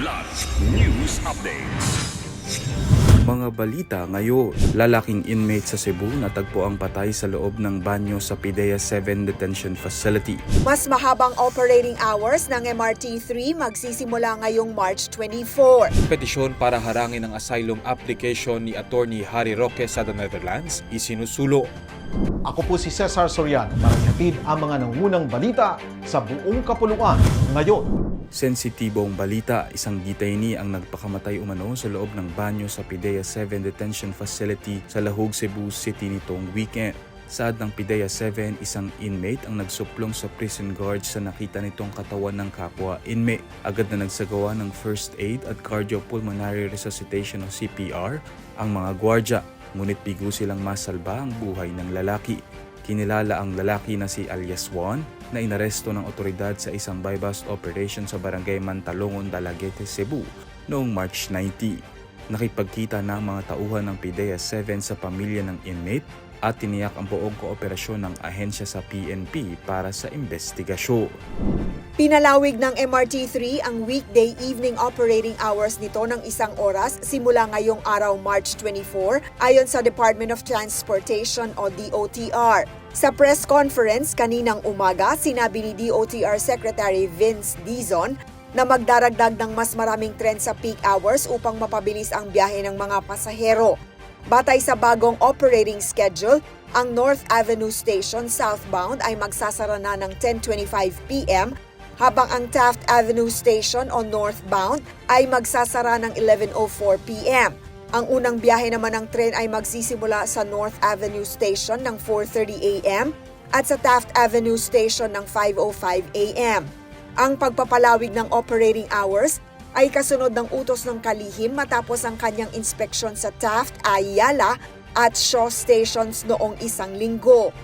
Kidlat News Updates. Mga balita ngayon, lalaking inmate sa Cebu natagpo ang patay sa loob ng banyo sa PIDEA 7 Detention Facility. Mas mahabang operating hours ng MRT-3 magsisimula ngayong March 24. Petisyon para harangin ang asylum application ni Attorney Harry Roque sa the Netherlands isinusulo. Ako po si Cesar Soriano para ihatid ang mga nangunang balita sa buong kapuluan ngayon. Sensitibong balita, isang detainee ang nagpakamatay umano sa loob ng banyo sa PIDEA 7 Detention Facility sa Lahug, Cebu City nitong weekend. Saad ng PIDEA 7, isang inmate ang nagsuplong sa prison guards sa nakita nitong katawan ng kapwa inmate. Agad na nagsagawa ng first aid at cardiopulmonary resuscitation o CPR ang mga gwardya, ngunit bigo silang masalba ang buhay ng lalaki. Kinilala ang lalaki na si alias Juan na inaresto ng otoridad sa isang buy-bust operation sa barangay Mantalongon, Dalaguete, Cebu noong March 90. Nakipagkita na ang mga tauhan ng PIDEA 7 sa pamilya ng inmate at tiniyak ang buong kooperasyon ng ahensya sa PNP para sa investigasyon. Pinalawig ng MRT-3 ang weekday evening operating hours nito ng isang oras simula ngayong araw March 24 ayon sa Department of Transportation o DOTR. Sa press conference kaninang umaga, sinabi ni DOTR Secretary Vince Dizon na magdaragdag ng mas maraming tren sa peak hours upang mapabilis ang biyahe ng mga pasahero. Batay sa bagong operating schedule, ang North Avenue Station southbound ay magsasara na ng 10.25 p.m. habang ang Taft Avenue Station o northbound ay magsasara ng 11.04 p.m. Ang unang biyahe naman ng tren ay magsisimula sa North Avenue Station ng 4.30 a.m. at sa Taft Avenue Station ng 5.05 a.m. Ang pagpapalawig ng operating hours ay kasunod ng utos ng kalihim matapos ang kanyang inspeksyon sa Taft, Ayala at Shaw stations noong isang linggo.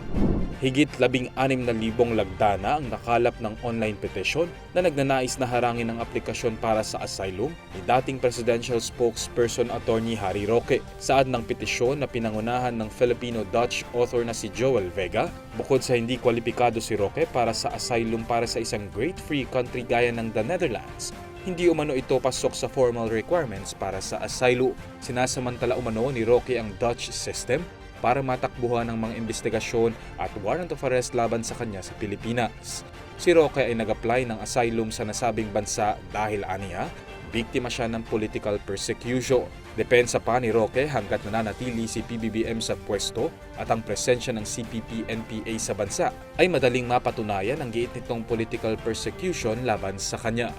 Higit labing anim na libong lagdana ang nakalap ng online petition na nagnanais na harangin ang aplikasyon para sa asylum ni dating presidential spokesperson attorney Harry Roque. Saad ng petisyon na pinangunahan ng Filipino-Dutch author na si Joel Vega, bukod sa hindi kwalipikado si Roque para sa asylum para sa isang great free country gaya ng the Netherlands, hindi umano ito pasok sa formal requirements para sa asylum. Sinasamantala umano ni Roque ang Dutch system para matakbuhan ng mga investigasyon at warrant of arrest laban sa kanya sa Pilipinas. Si Roque ay nag-apply ng asylum sa nasabing bansa dahil aniya, biktima siya ng political persecution. Depensa pa ni Roque hanggat nananatili si PBBM sa pwesto at ang presensya ng CPP-NPA sa bansa ay madaling mapatunayan ang giit nitong political persecution laban sa kanya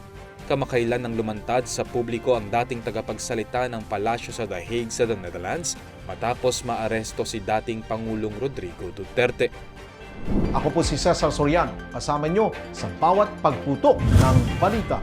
kamakailan nang lumantad sa publiko ang dating tagapagsalita ng palasyo sa The Hague sa the Netherlands matapos maaresto si dating Pangulong Rodrigo Duterte. Ako po si Cesar Soriano, kasama nyo sa bawat pagputok ng balita.